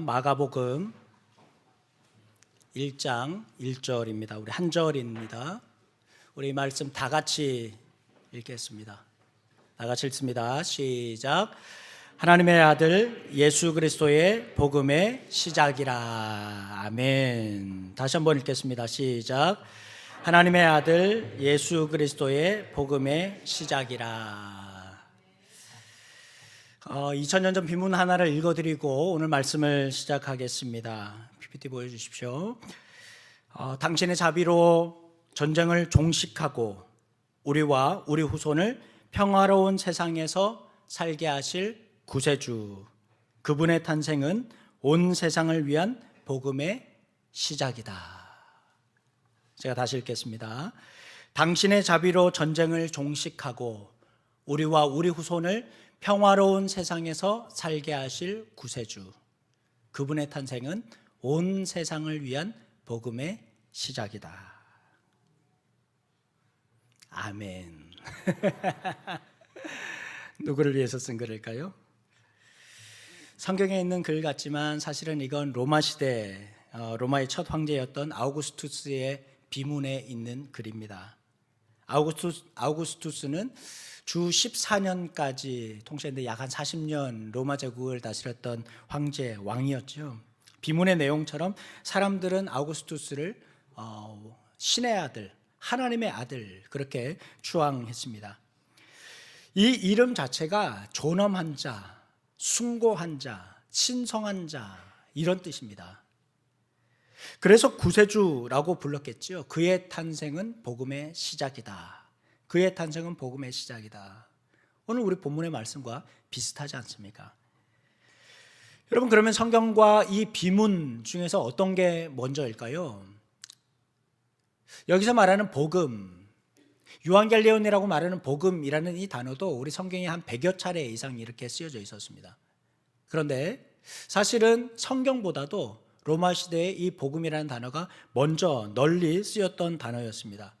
마가복음 1장 1절입니다. 우리 한 절입니다. 우리 말씀 다 같이 읽겠습니다. 다 같이 읽습니다. 시작. 하나님의 아들 예수 그리스도의 복음의 시작이라. 아멘. 다시 한번 읽겠습니다. 시작. 하나님의 아들 예수 그리스도의 복음의 시작이라. 어, 2000년 전 비문 하나를 읽어드리고 오늘 말씀을 시작하겠습니다. PPT 보여주십시오. 어, 당신의 자비로 전쟁을 종식하고 우리와 우리 후손을 평화로운 세상에서 살게 하실 구세주. 그분의 탄생은 온 세상을 위한 복음의 시작이다. 제가 다시 읽겠습니다. 당신의 자비로 전쟁을 종식하고 우리와 우리 후손을 평화로운 세상에서 살게 하실 구세주. 그분의 탄생은 온 세상을 위한 복음의 시작이다. 아멘. 누구를 위해서 쓴 글일까요? 성경에 있는 글 같지만 사실은 이건 로마 시대 어, 로마의 첫 황제였던 아우구스투스의 비문에 있는 글입니다. 아우구스투스, 아우구스투스 는 주 14년까지 통치했는데 약 한 40년 로마 제국을 다스렸던 황제 왕이었죠. 비문의 내용처럼 사람들은 아우구스투스를 어, 신의 아들, 하나님의 아들 그렇게 추앙했습니다. 이 이름 자체가 존엄한 자, 숭고한 자, 신성한 자 이런 뜻입니다. 그래서 구세주라고 불렀겠죠. 그의 탄생은 복음의 시작이다. 그의 탄생은 복음의 시작이다. 오늘 우리 본문의 말씀과 비슷하지 않습니까? 여러분 그러면 성경과 이 비문 중에서 어떤 게 먼저일까요? 여기서 말하는 복음, 유한겔리온이라고 말하는 복음이라는 이 단어도 우리 성경에 한 100여 차례 이상 이렇게 쓰여져 있었습니다. 그런데 사실은 성경보다도 로마 시대의 이 복음이라는 단어가 먼저 널리 쓰였던 단어였습니다.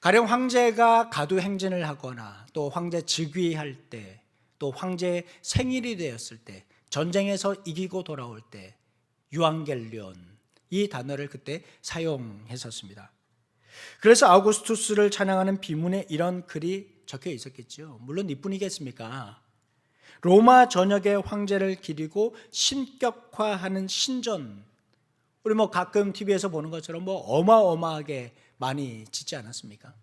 가령 황제가 가두 행진을 하거나 또 황제 즉위할 때, 또 황제의 생일이 되었을 때, 전쟁에서 이기고 돌아올 때 유앙겔리온 이 단어를 그때 사용했었습니다. 그래서 아우구스투스를 찬양하는 비문에 이런 글이 적혀 있었겠죠. 물론 이뿐이겠습니까? 로마 전역의 황제를 기리고 신격화하는 신전. 우리 뭐 가끔 TV에서 보는 것처럼 뭐 어마어마하게 많이 짓지 않았습니까?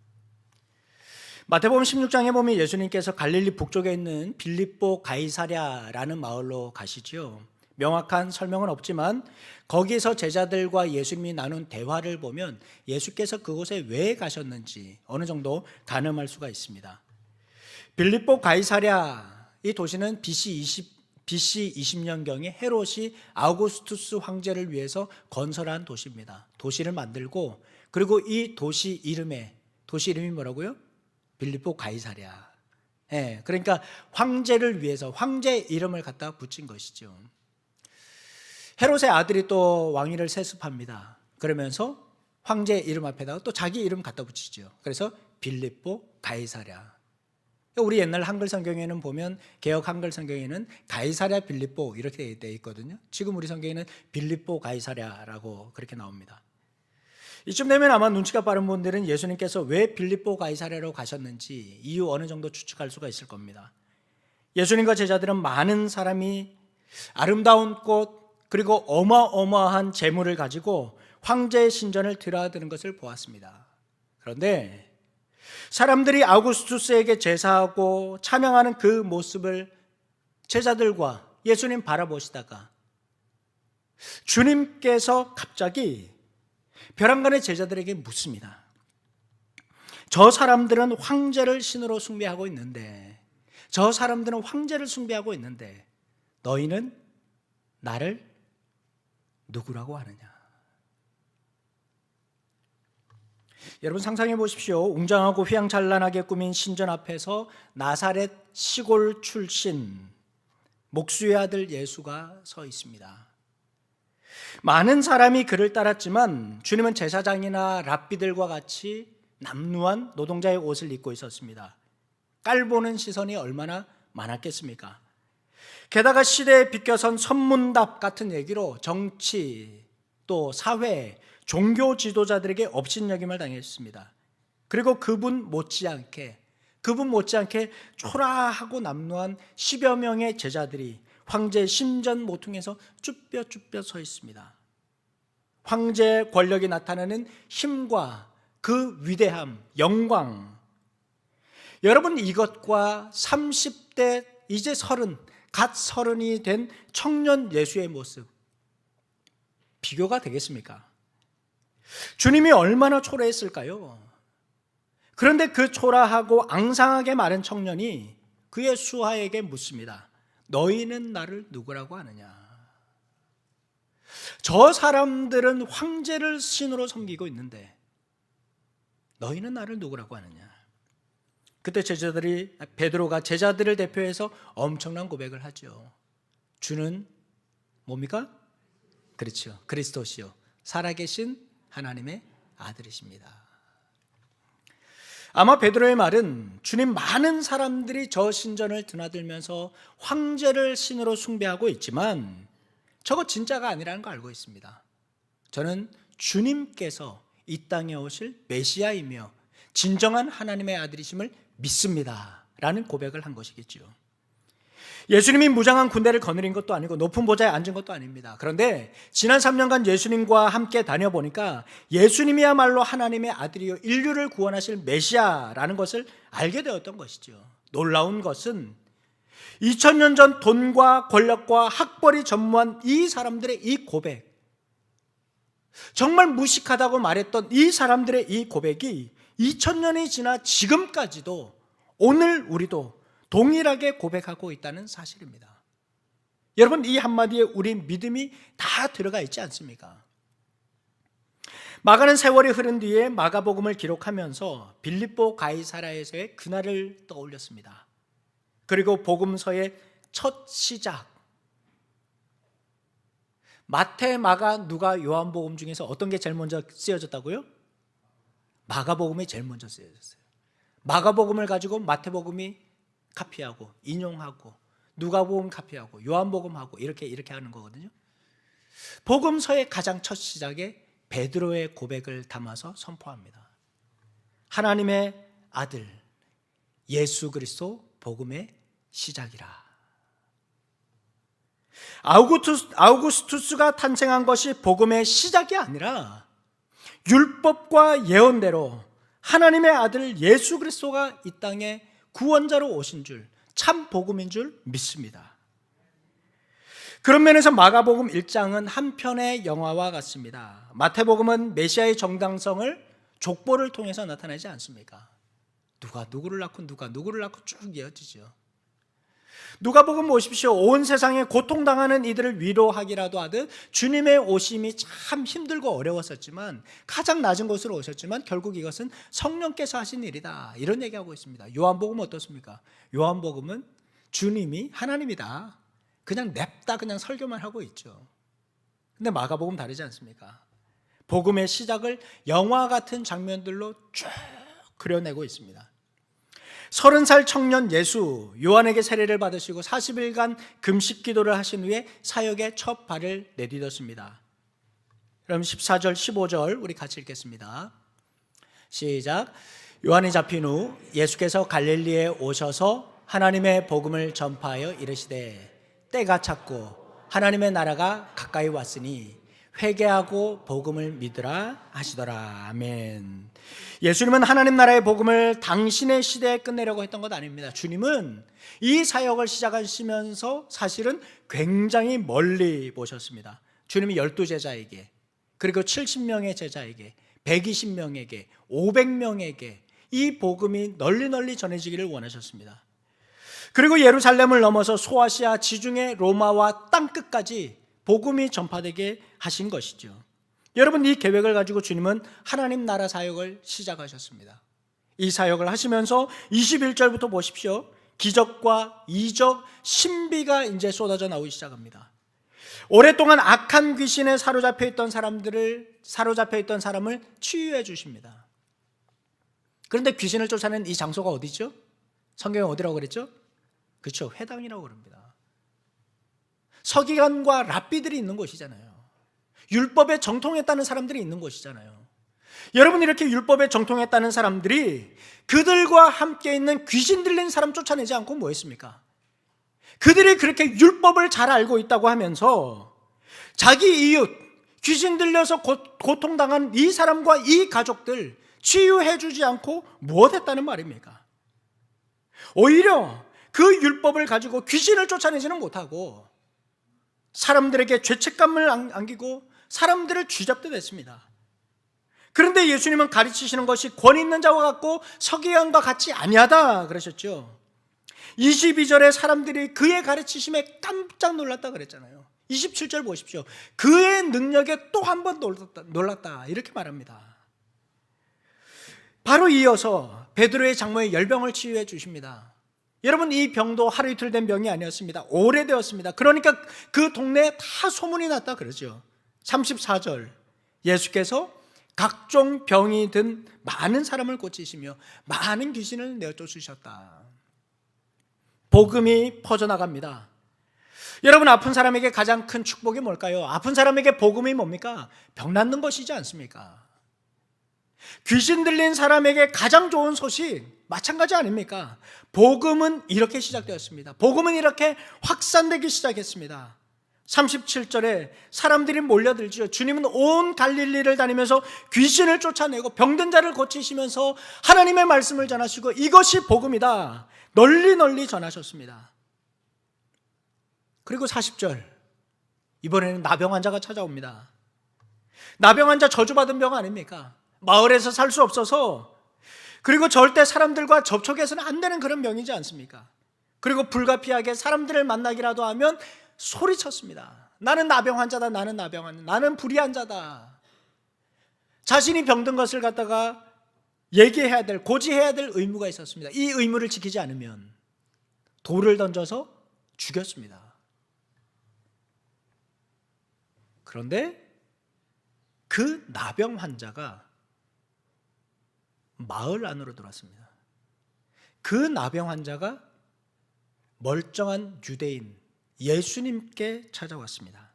마태복음 16장에 보면 예수님께서 갈릴리 북쪽에 있는 빌립보 가이사랴라는 마을로 가시죠. 명확한 설명은 없지만 거기서 제자들과 예수님이 나눈 대화를 보면 예수께서 그곳에 왜 가셨는지 어느 정도 가늠할 수가 있습니다. 빌립보 가이사랴 이 도시는 BC 20 BC 20년경에 헤롯이 아우구스투스 황제를 위해서 건설한 도시입니다. 도시를 만들고 그리고 이 도시 이름에 도시 이름이 뭐라고요? 빌립보 가이사랴. 예, 그러니까 황제를 위해서 황제 이름을 갖다 붙인 것이죠. 헤롯의 아들이 또 왕위를 세습합니다. 그러면서 황제 이름 앞에다가 또 자기 이름 갖다 붙이죠. 그래서 빌립보 가이사랴. 우리 옛날 한글 성경에는 보면 개혁 한글 성경에는 가이사랴 빌립보 이렇게 되어 있거든요. 지금 우리 성경에는 빌립보 가이사랴라고 그렇게 나옵니다. 이쯤 되면 아마 눈치가 빠른 분들은 예수님께서 왜 빌립보 가이사랴로 가셨는지 이유 어느 정도 추측할 수가 있을 겁니다. 예수님과 제자들은 많은 사람이 아름다운 꽃 그리고 어마어마한 재물을 가지고 황제의 신전을 드나드는 것을 보았습니다. 그런데 사람들이 아우구스투스에게 제사하고 찬양하는 그 모습을 제자들과 예수님 바라보시다가 주님께서 갑자기 벼랑간의 제자들에게 묻습니다. 저 사람들은 황제를 신으로 숭배하고 있는데, 저 사람들은 황제를 숭배하고 있는데, 너희는 나를 누구라고 하느냐? 여러분 상상해 보십시오. 웅장하고 휘황찬란하게 꾸민 신전 앞에서 나사렛 시골 출신 목수의 아들 예수가 서 있습니다. 많은 사람이 그를 따랐지만 주님은 제사장이나 랍비들과 같이 남루한 노동자의 옷을 입고 있었습니다. 깔보는 시선이 얼마나 많았겠습니까? 게다가 시대에 비껴선 선문답 같은 얘기로 정치 또 사회 종교 지도자들에게 업신여김을 당했습니다. 그리고 그분 못지않게 그분 못지않게 초라하고 남루한 10여 명의 제자들이 황제 심전 모퉁에서 쭈뼛쭈뼛 서 있습니다. 황제의 권력이 나타나는 힘과 그 위대함, 영광. 여러분 이것과 30대 이제 서른, 갓 서른이 된 청년 예수의 모습 비교가 되겠습니까? 주님이 얼마나 초라했을까요? 그런데 그 초라하고 앙상하게 마른 청년이 그의 수하에게 묻습니다. 너희는 나를 누구라고 하느냐? 저 사람들은 황제를 신으로 섬기고 있는데 너희는 나를 누구라고 하느냐? 그때 제자들이 베드로가 제자들을 대표해서 엄청난 고백을 하죠. 주는 뭡니까? 그렇죠. 그리스도시요. 살아계신 하나님의 아들이십니다. 아마 베드로의 말은 주님 많은 사람들이 저 신전을 드나들면서 황제를 신으로 숭배하고 있지만 저거 진짜가 아니라는 거 알고 있습니다. 저는 주님께서 이 땅에 오실 메시아이며 진정한 하나님의 아들이심을 믿습니다. 라는 고백을 한 것이겠지요. 예수님이 무장한 군대를 거느린 것도 아니고 높은 보좌에 앉은 것도 아닙니다. 그런데 지난 3년간 예수님과 함께 다녀보니까 예수님이야말로 하나님의 아들이요 인류를 구원하실 메시아라는 것을 알게 되었던 것이죠. 놀라운 것은 2000년 전 돈과 권력과 학벌이 전무한 이 사람들의 이 고백 정말 무식하다고 말했던 이 사람들의 이 고백이 2000년이 지나 지금까지도 오늘 우리도 동일하게 고백하고 있다는 사실입니다. 여러분 이 한마디에 우리 믿음이 다 들어가 있지 않습니까? 마가는 세월이 흐른 뒤에 마가복음을 기록하면서 빌립보 가이사라에서의 그날을 떠올렸습니다. 그리고 복음서의 첫 시작 마태, 마가, 누가, 요한복음 중에서 어떤 게 제일 먼저 쓰여졌다고요? 마가복음이 제일 먼저 쓰여졌어요. 마가복음을 가지고 마태복음이 카피하고 인용하고 누가복음 카피하고 요한복음하고 이렇게 이렇게 하는 거거든요. 복음서의 가장 첫 시작에 베드로의 고백을 담아서 선포합니다. 하나님의 아들 예수 그리스도 복음의 시작이라. 아우구스투스, 아우구스투스가 탄생한 것이 복음의 시작이 아니라 율법과 예언대로 하나님의 아들 예수 그리스도가 이 땅에 구원자로 오신 줄, 참 복음인 줄 믿습니다. 그런 면에서 마가복음 1장은 한 편의 영화와 같습니다. 마태복음은 메시아의 정당성을 족보를 통해서 나타내지 않습니까? 누가 누구를 낳고 누가 누구를 낳고 쭉 이어지죠. 누가복음 보십시오. 온 세상에 고통당하는 이들을 위로하기라도 하듯 주님의 오심이 참 힘들고 어려웠었지만 가장 낮은 곳으로 오셨지만 결국 이것은 성령께서 하신 일이다. 이런 얘기하고 있습니다. 요한복음은 어떻습니까? 요한복음은 주님이 하나님이다. 그냥 냅다 그냥 설교만 하고 있죠. 근데 마가복음 다르지 않습니까? 복음의 시작을 영화 같은 장면들로 쭉 그려내고 있습니다. 서른 살 청년 예수 요한에게 세례를 받으시고 40일간 금식 기도를 하신 후에 사역의 첫 발을 내딛었습니다. 그럼 14절 15절 우리 같이 읽겠습니다. 시작. 요한이 잡힌 후 예수께서 갈릴리에 오셔서 하나님의 복음을 전파하여 이르시되 때가 찼고 하나님의 나라가 가까이 왔으니 회개하고 복음을 믿으라 하시더라. 아멘. 예수님은 하나님 나라의 복음을 당신의 시대에 끝내려고 했던 것 아닙니다. 주님은 이 사역을 시작하시면서 사실은 굉장히 멀리 보셨습니다. 주님이 열두 제자에게 그리고 70명의 제자에게 120명에게 500명에게 이 복음이 널리 널리 전해지기를 원하셨습니다. 그리고 예루살렘을 넘어서 소아시아 지중해 로마와 땅 끝까지 복음이 전파되게 하신 것이죠. 여러분 이 계획을 가지고 주님은 하나님 나라 사역을 시작하셨습니다. 이 사역을 하시면서 21절부터 보십시오. 기적과 이적, 신비가 이제 쏟아져 나오기 시작합니다. 오랫동안 악한 귀신에 사로잡혀 있던 사람들을 사로잡혀 있던 사람을 치유해 주십니다. 그런데 귀신을 쫓아낸 이 장소가 어디죠? 성경에 어디라고 그랬죠? 그렇죠. 회당이라고 그럽니다. 서기관과 랍비들이 있는 곳이잖아요. 율법에 정통했다는 사람들이 있는 곳이잖아요. 여러분 이렇게 율법에 정통했다는 사람들이 그들과 함께 있는 귀신 들린 사람 쫓아내지 않고 뭐 했습니까? 그들이 그렇게 율법을 잘 알고 있다고 하면서 자기 이웃 귀신 들려서 고, 고통당한 이 사람과 이 가족들 치유해 주지 않고 무엇 했다는 말입니까? 오히려 그 율법을 가지고 귀신을 쫓아내지는 못하고 사람들에게 죄책감을 안- 안기고 사람들을 쥐잡듯 했습니다. 그런데 예수님은 가르치시는 것이 권 있는 자와 같고 서기관과 같이 아니하다 그러셨죠. 22절에 사람들이 그의 가르치심에 깜짝 놀랐다 그랬잖아요. 27절 보십시오. 그의 능력에 또 한 번 놀랐다, 놀랐다 이렇게 말합니다. 바로 이어서 베드로의 장모의 열병을 치유해 주십니다. 여러분 이 병도 하루 이틀 된 병이 아니었습니다. 오래되었습니다. 그러니까 그 동네에 다 소문이 났다 그러죠. 34절 예수께서 각종 병이 든 많은 사람을 고치시며 많은 귀신을 내어 쫓으셨다. 복음이 퍼져나갑니다. 여러분 아픈 사람에게 가장 큰 축복이 뭘까요? 아픈 사람에게 복음이 뭡니까? 병 낫는 것이지 않습니까? 귀신 들린 사람에게 가장 좋은 소식 마찬가지 아닙니까? 복음은 이렇게 시작되었습니다. 복음은 이렇게 확산되기 시작했습니다. 37절에 사람들이 몰려들지요. 주님은 온 갈릴리를 다니면서 귀신을 쫓아내고 병든 자를 고치시면서 하나님의 말씀을 전하시고 이것이 복음이다. 널리 널리 전하셨습니다. 그리고 40절. 이번에는 나병 환자가 찾아옵니다. 나병 환자 저주받은 병 아닙니까? 마을에서 살 수 없어서 그리고 절대 사람들과 접촉해서는 안 되는 그런 병이지 않습니까? 그리고 불가피하게 사람들을 만나기라도 하면 소리쳤습니다. 나는 나병 환자다. 나는 나병 환자. 나는 불의한 자다. 자신이 병든 것을 갖다가 얘기해야 될, 고지해야 될 의무가 있었습니다. 이 의무를 지키지 않으면 돌을 던져서 죽였습니다. 그런데 그 나병 환자가 마을 안으로 들어왔습니다. 그 나병 환자가 멀쩡한 유대인 예수님께 찾아왔습니다.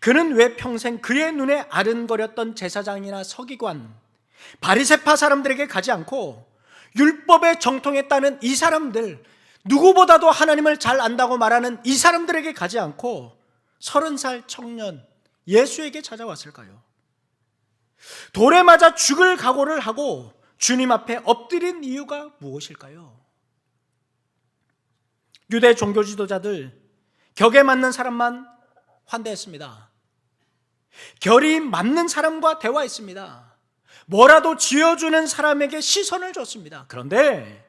그는 왜 평생 그의 눈에 아른거렸던 제사장이나 서기관, 바리세파 사람들에게 가지 않고 율법에 정통했다는 이 사람들, 누구보다도 하나님을 잘 안다고 말하는 이 사람들에게 가지 않고 서른 살 청년 예수에게 찾아왔을까요? 돌에 맞아 죽을 각오를 하고 주님 앞에 엎드린 이유가 무엇일까요? 유대 종교 지도자들 격에 맞는 사람만 환대했습니다. 결이 맞는 사람과 대화했습니다. 뭐라도 지어주는 사람에게 시선을 줬습니다. 그런데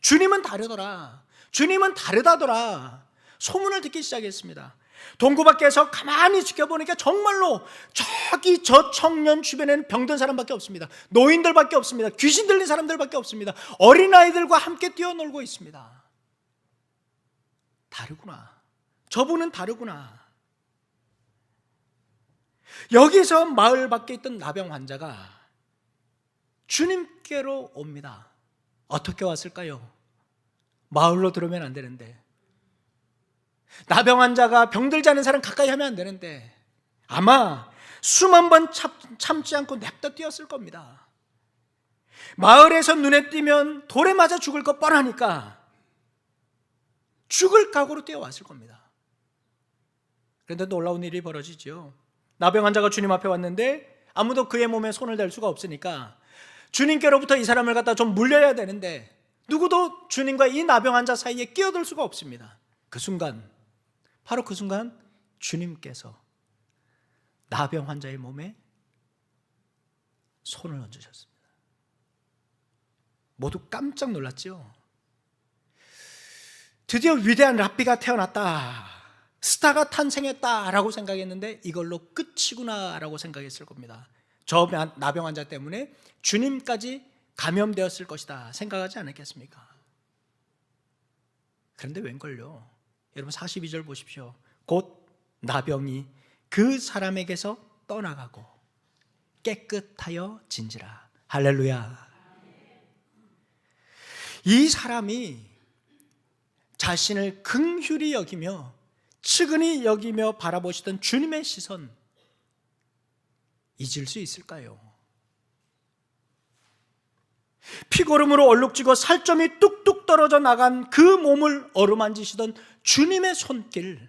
주님은 다르더라. 주님은 다르다더라. 소문을 듣기 시작했습니다. 동구 밖에서 가만히 지켜보니까 정말로 저기 저 청년 주변에는 병든 사람밖에 없습니다. 노인들밖에 없습니다. 귀신 들린 사람들밖에 없습니다. 어린아이들과 함께 뛰어놀고 있습니다. 다르구나. 저분은 다르구나. 여기서 마을 밖에 있던 나병 환자가 주님께로 옵니다. 어떻게 왔을까요? 마을로 들어오면 안 되는데. 나병 환자가 병들지 않은 사람 가까이 하면 안 되는데. 아마 수만 번 참, 참지 않고 냅다 뛰었을 겁니다. 마을에서 눈에 띄면 돌에 맞아 죽을 것 뻔하니까 죽을 각오로 뛰어왔을 겁니다. 그런데 놀라운 일이 벌어지죠. 나병 환자가 주님 앞에 왔는데 아무도 그의 몸에 손을 댈 수가 없으니까 주님께로부터 이 사람을 갖다 좀 물려야 되는데 누구도 주님과 이 나병 환자 사이에 끼어들 수가 없습니다. 그 순간 바로 그 순간 주님께서 나병 환자의 몸에 손을 얹으셨습니다. 모두 깜짝 놀랐죠. 드디어 위대한 랍비가 태어났다. 스타가 탄생했다라고 생각했는데 이걸로 끝이구나라고 생각했을 겁니다. 저 나병 환자 때문에 주님까지 감염되었을 것이다 생각하지 않았겠습니까? 그런데 웬걸요? 여러분 42절 보십시오. 곧 나병이 그 사람에게서 떠나가고 깨끗하여 진지라. 할렐루야. 이 사람이 자신을 긍휼히 여기며 측은히 여기며 바라보시던 주님의 시선 잊을 수 있을까요? 피고름으로 얼룩지고 살점이 뚝뚝 떨어져 나간 그 몸을 어루만지시던 주님의 손길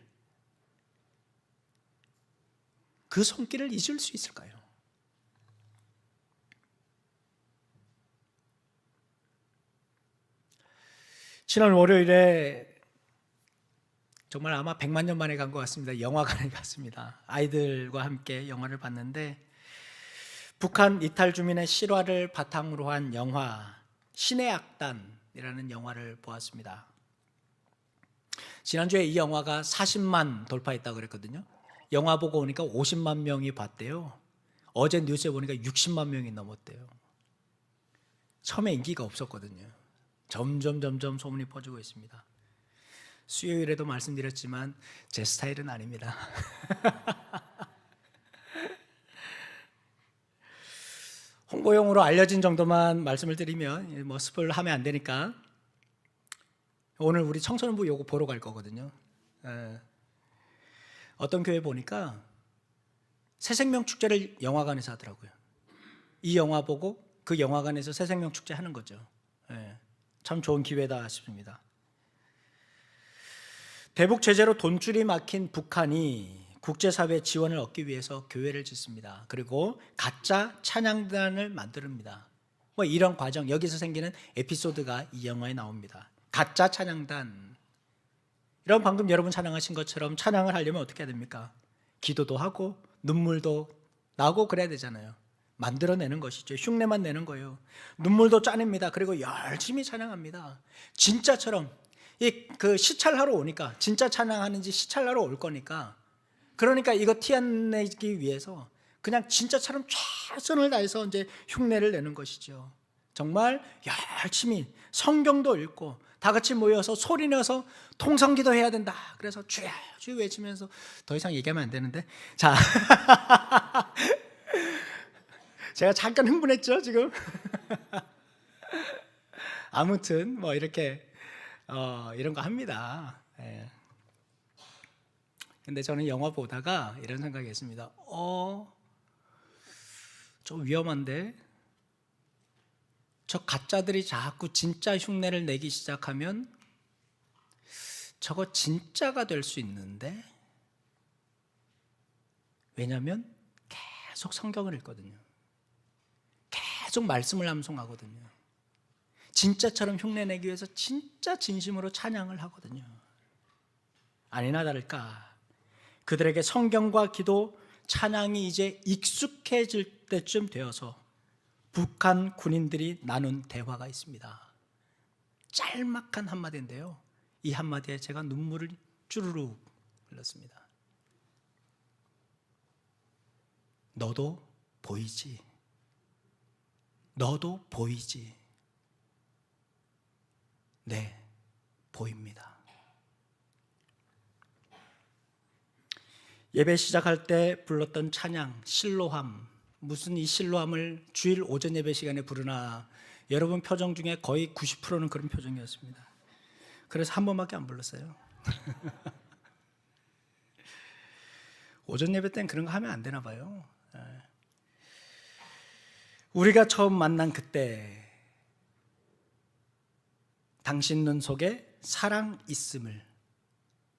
그 손길을 잊을 수 있을까요? 지난 월요일에 정말 아마 100만 년 만에 간 것 같습니다. 영화관에 갔습니다. 아이들과 함께 영화를 봤는데 북한 이탈 주민의 실화를 바탕으로 한 영화 신의 악단이라는 영화를 보았습니다. 지난주에 이 영화가 40만 돌파했다고 그랬거든요. 영화 보고 오니까 50만 명이 봤대요. 어제 뉴스에 보니까 60만 명이 넘었대요. 처음에 인기가 없었거든요. 점점 점점 소문이 퍼지고 있습니다. 수요일에도 말씀드렸지만 제 스타일은 아닙니다. 홍보용으로 알려진 정도만 말씀을 드리면 뭐 스포를 하면 안 되니까 오늘 우리 청소년부 요거 보러 갈 거거든요. 예. 어떤 교회 보니까 새생명 축제를 영화관에서 하더라고요. 이 영화 보고 그 영화관에서 새생명 축제 하는 거죠. 예. 참 좋은 기회다 싶습니다. 대북 제재로 돈줄이 막힌 북한이 국제사회 지원을 얻기 위해서 교회를 짓습니다. 그리고 가짜 찬양단을 만듭니다. 뭐 이런 과정 여기서 생기는 에피소드가 이 영화에 나옵니다. 가짜 찬양단. 이런 방금 여러분 찬양하신 것처럼 찬양을 하려면 어떻게 해야 됩니까? 기도도 하고 눈물도 나고 그래야 되잖아요. 만들어내는 것이죠. 흉내만 내는 거예요. 눈물도 짜냅니다. 그리고 열심히 찬양합니다. 진짜처럼 이 그 시찰하러 오니까 진짜 찬양하는지 시찰하러 올 거니까 그러니까 이거 티 안 내기 위해서 그냥 진짜처럼 최선을 다해서 이제 흉내를 내는 것이죠. 정말 열심히 성경도 읽고 다 같이 모여서 소리 내서 통성기도 해야 된다. 그래서 주여 외치면서 더 이상 얘기하면 안 되는데 자 제가 잠깐 흥분했죠 지금 아무튼 뭐 이렇게 어, 이런 거 합니다. 예. 근데 저는 영화 보다가 이런 생각이 했습니다. 어, 좀 위험한데? 저 가짜들이 자꾸 진짜 흉내를 내기 시작하면 저거 진짜가 될 수 있는데? 왜냐하면 계속 성경을 읽거든요. 계속 말씀을 암송하거든요. 진짜처럼 흉내내기 위해서 진짜 진심으로 찬양을 하거든요. 아니나 다를까 그들에게 성경과 기도, 찬양이 이제 익숙해질 때쯤 되어서 북한 군인들이 나눈 대화가 있습니다. 짤막한 한마디인데요. 이 한마디에 제가 눈물을 쭈르륵 흘렸습니다. 너도 보이지? 너도 보이지? 네, 보입니다. 예배 시작할 때 불렀던 찬양 실로함 무슨 이 실로함을 주일 오전 예배 시간에 부르나 여러분 표정 중에 거의 90%는 그런 표정이었습니다. 그래서 한 번밖에 안 불렀어요. 오전 예배 땐 그런 거 하면 안 되나 봐요. 예. 우리가 처음 만난 그때 당신 눈 속에 사랑 있음을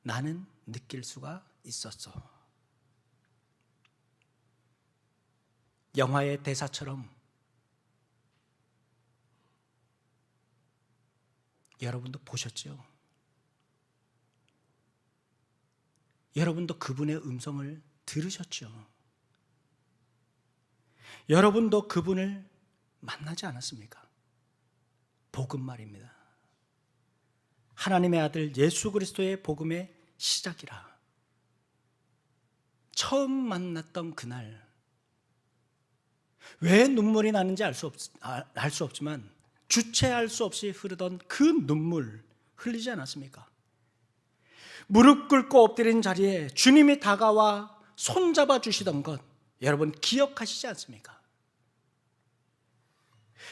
나는 느낄 수가 있었어. 영화의 대사처럼 여러분도 보셨죠? 여러분도 그분의 음성을 들으셨죠? 여러분도 그분을 만나지 않았습니까? 복음 말입니다. 하나님의 아들 예수 그리스도의 복음의 시작이라. 처음 만났던 그날 왜 눈물이 나는지 알 수 없, 알수 없지만 주체할 수 없이 흐르던 그 눈물 흘리지 않았습니까? 무릎 꿇고 엎드린 자리에 주님이 다가와 손잡아 주시던 것 여러분 기억하시지 않습니까?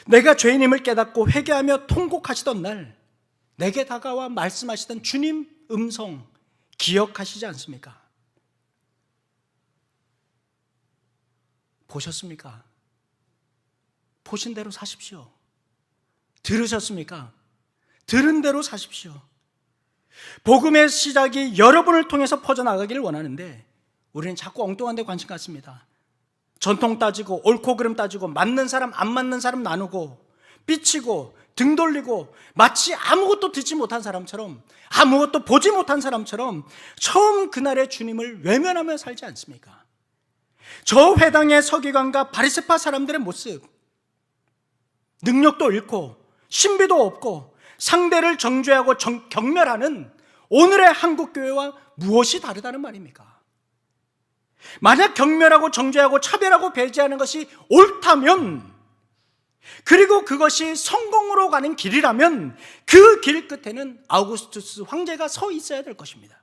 내가 죄인임을 깨닫고 회개하며 통곡하시던 날 내게 다가와 말씀하시던 주님 음성 기억하시지 않습니까? 보셨습니까? 보신 대로 사십시오. 들으셨습니까? 들은 대로 사십시오. 복음의 시작이 여러분을 통해서 퍼져나가기를 원하는데 우리는 자꾸 엉뚱한 데 관심 갖습니다. 전통 따지고 옳고 그름 따지고 맞는 사람 안 맞는 사람 나누고 삐치고 등 돌리고 마치 아무것도 듣지 못한 사람처럼 아무것도 보지 못한 사람처럼 처음 그날의 주님을 외면하며 살지 않습니까? 저 회당의 서기관과 바리새파 사람들의 모습 능력도 잃고 신비도 없고 상대를 정죄하고 정- 경멸하는 오늘의 한국 교회와 무엇이 다르다는 말입니까? 만약 경멸하고 정죄하고 차별하고 배제하는 것이 옳다면 그리고 그것이 성공으로 가는 길이라면 그 길 끝에는 아우구스투스 황제가 서 있어야 될 것입니다.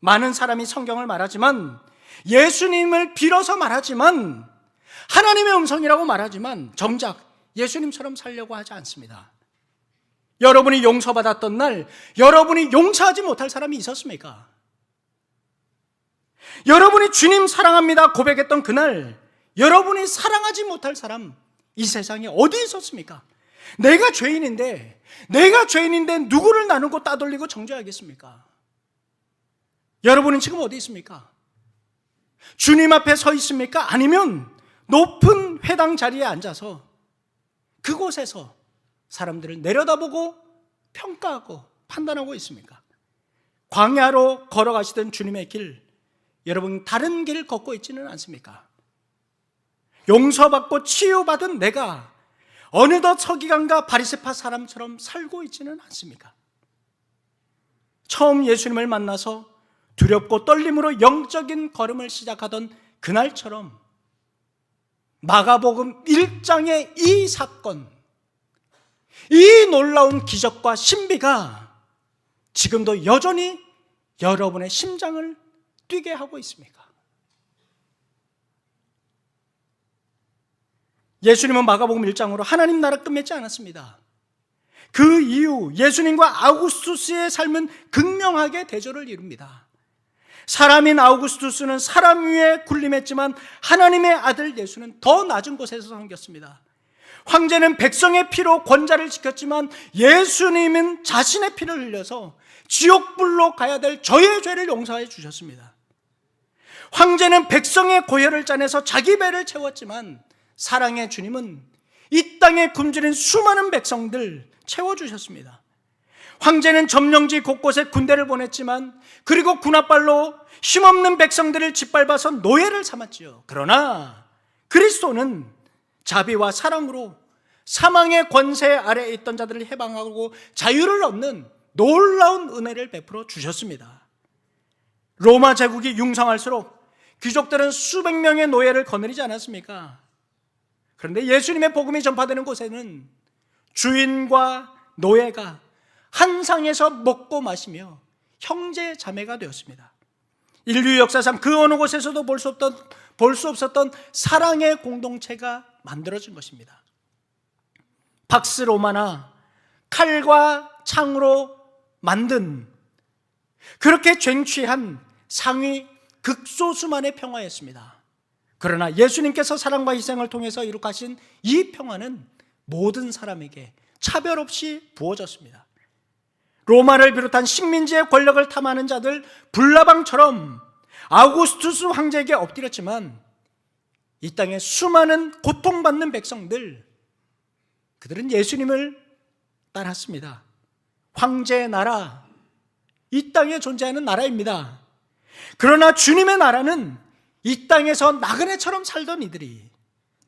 많은 사람이 성경을 말하지만 예수님을 빌어서 말하지만 하나님의 음성이라고 말하지만 정작 예수님처럼 살려고 하지 않습니다. 여러분이 용서받았던 날 여러분이 용서하지 못할 사람이 있었습니까? 여러분이 주님 사랑합니다 고백했던 그날 여러분이 사랑하지 못할 사람 이 세상에 어디 있었습니까? 내가 죄인인데 내가 죄인인데 누구를 나누고 따돌리고 정죄하겠습니까? 여러분은 지금 어디 있습니까? 주님 앞에 서 있습니까? 아니면 높은 회당 자리에 앉아서 그곳에서 사람들을 내려다보고 평가하고 판단하고 있습니까? 광야로 걸어가시던 주님의 길, 여러분 다른 길 걷고 있지는 않습니까? 용서받고 치유받은 내가 어느덧 서기관과 바리새파 사람처럼 살고 있지는 않습니까? 처음 예수님을 만나서 두렵고 떨림으로 영적인 걸음을 시작하던 그날처럼 마가복음 1장의 이 사건, 이 놀라운 기적과 신비가 지금도 여전히 여러분의 심장을 뛰게 하고 있습니까? 예수님은 마가복음 1장으로 하나님 나라 끝맺지 않았습니다. 그 이후 예수님과 아우구스투스의 삶은 극명하게 대조를 이룹니다. 사람인 아우구스투스는 사람 위에 군림했지만 하나님의 아들 예수는 더 낮은 곳에서 섬겼습니다. 황제는 백성의 피로 권자를 지켰지만 예수님은 자신의 피를 흘려서 지옥불로 가야 될 저의 죄를 용서해 주셨습니다. 황제는 백성의 고혈을 짜내서 자기 배를 채웠지만 사랑의 주님은 이 땅에 굶주린 수많은 백성들 채워주셨습니다. 황제는 점령지 곳곳에 군대를 보냈지만 그리고 군합발로 힘없는 백성들을 짓밟아서 노예를 삼았지요. 그러나 그리스도는 자비와 사랑으로 사망의 권세 아래에 있던 자들을 해방하고 자유를 얻는 놀라운 은혜를 베풀어 주셨습니다. 로마 제국이 융성할수록 귀족들은 수백 명의 노예를 거느리지 않았습니까? 그런데 예수님의 복음이 전파되는 곳에는 주인과 노예가 한 상에서 먹고 마시며 형제 자매가 되었습니다. 인류 역사상 그 어느 곳에서도 볼 수 없던 볼 수 없었던 사랑의 공동체가 만들어진 것입니다. 박스 로마나 칼과 창으로 만든 그렇게 쟁취한 상위 극소수만의 평화였습니다. 그러나 예수님께서 사랑과 희생을 통해서 이룩하신 이 평화는 모든 사람에게 차별 없이 부어졌습니다. 로마를 비롯한 식민지의 권력을 탐하는 자들 불나방처럼 아우구스투스 황제에게 엎드렸지만 이 땅에 수많은 고통받는 백성들 그들은 예수님을 따랐습니다. 황제의 나라 이 땅에 존재하는 나라입니다. 그러나 주님의 나라는 이 땅에서 나그네처럼 살던 이들이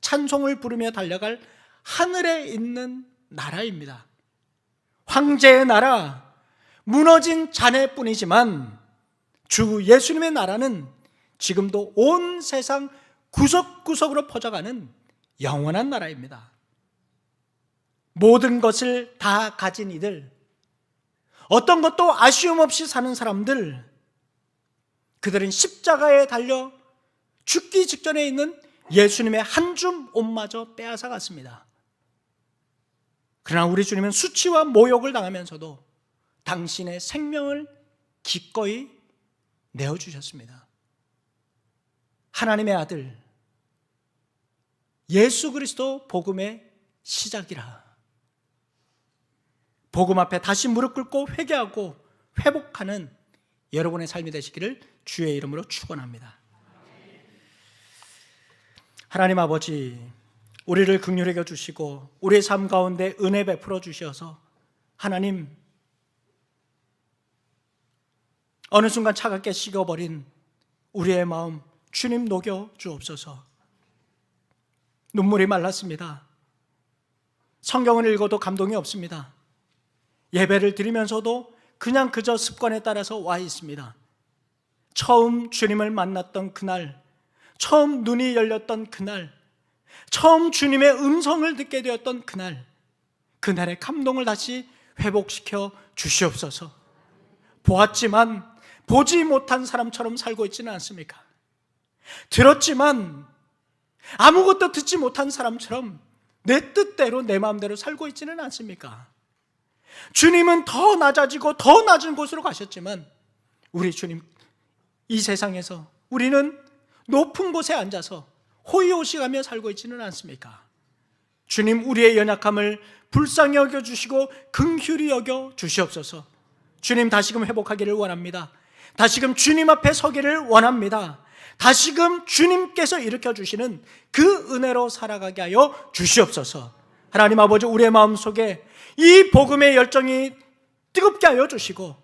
찬송을 부르며 달려갈 하늘에 있는 나라입니다. 황제의 나라, 무너진 잔해뿐이지만 주 예수님의 나라는 지금도 온 세상 구석구석으로 퍼져가는 영원한 나라입니다. 모든 것을 다 가진 이들, 어떤 것도 아쉬움 없이 사는 사람들, 그들은 십자가에 달려 죽기 직전에 있는 예수님의 한 줌 옷마저 빼앗아 갔습니다. 그러나 우리 주님은 수치와 모욕을 당하면서도 당신의 생명을 기꺼이 내어주셨습니다. 하나님의 아들, 예수 그리스도 복음의 시작이라. 복음 앞에 다시 무릎 꿇고 회개하고 회복하는 여러분의 삶이 되시기를 주의 이름으로 축원합니다. 하나님 아버지, 우리를 극률하게 주시고 우리의 삶 가운데 은혜 베풀어 주셔서 하나님 어느 순간 차갑게 식어버린 우리의 마음 주님 녹여 주옵소서. 눈물이 말랐습니다. 성경을 읽어도 감동이 없습니다. 예배를 드리면서도 그냥 그저 습관에 따라서 와 있습니다. 처음 주님을 만났던 그날, 처음 눈이 열렸던 그날, 처음 주님의 음성을 듣게 되었던 그날, 그날의 감동을 다시 회복시켜 주시옵소서. 보았지만 보지 못한 사람처럼 살고 있지는 않습니까? 들었지만 아무것도 듣지 못한 사람처럼 내 뜻대로 내 마음대로 살고 있지는 않습니까? 주님은 더 낮아지고 더 낮은 곳으로 가셨지만 우리 주님 이 세상에서 우리는 높은 곳에 앉아서 호의호식하며 살고 있지는 않습니까? 주님 우리의 연약함을 불쌍히 여겨 주시고 긍휼히 여겨 주시옵소서. 주님 다시금 회복하기를 원합니다. 다시금 주님 앞에 서기를 원합니다. 다시금 주님께서 일으켜 주시는 그 은혜로 살아가게 하여 주시옵소서. 하나님 아버지 우리의 마음 속에 이 복음의 열정이 뜨겁게 하여 주시고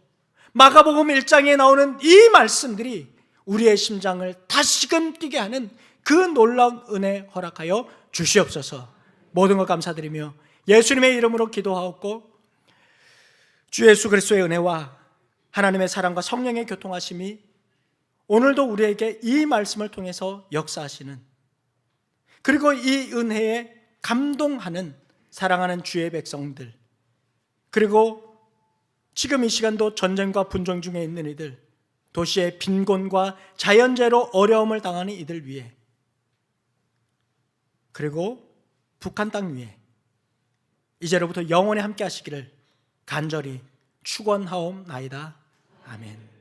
마가복음 1장에 나오는 이 말씀들이 우리의 심장을 다시금 뛰게 하는 그 놀라운 은혜 허락하여 주시옵소서. 모든 것 감사드리며 예수님의 이름으로 기도하옵고 주 예수 그리스도의 은혜와 하나님의 사랑과 성령의 교통하심이 오늘도 우리에게 이 말씀을 통해서 역사하시는 그리고 이 은혜에 감동하는 사랑하는 주의 백성들 그리고 지금 이 시간도 전쟁과 분쟁 중에 있는 이들 도시의 빈곤과 자연재해로 어려움을 당하는 이들 위해 그리고 북한 땅 위에 이제로부터 영원히 함께 하시기를 간절히 축원하옵나이다. 아멘.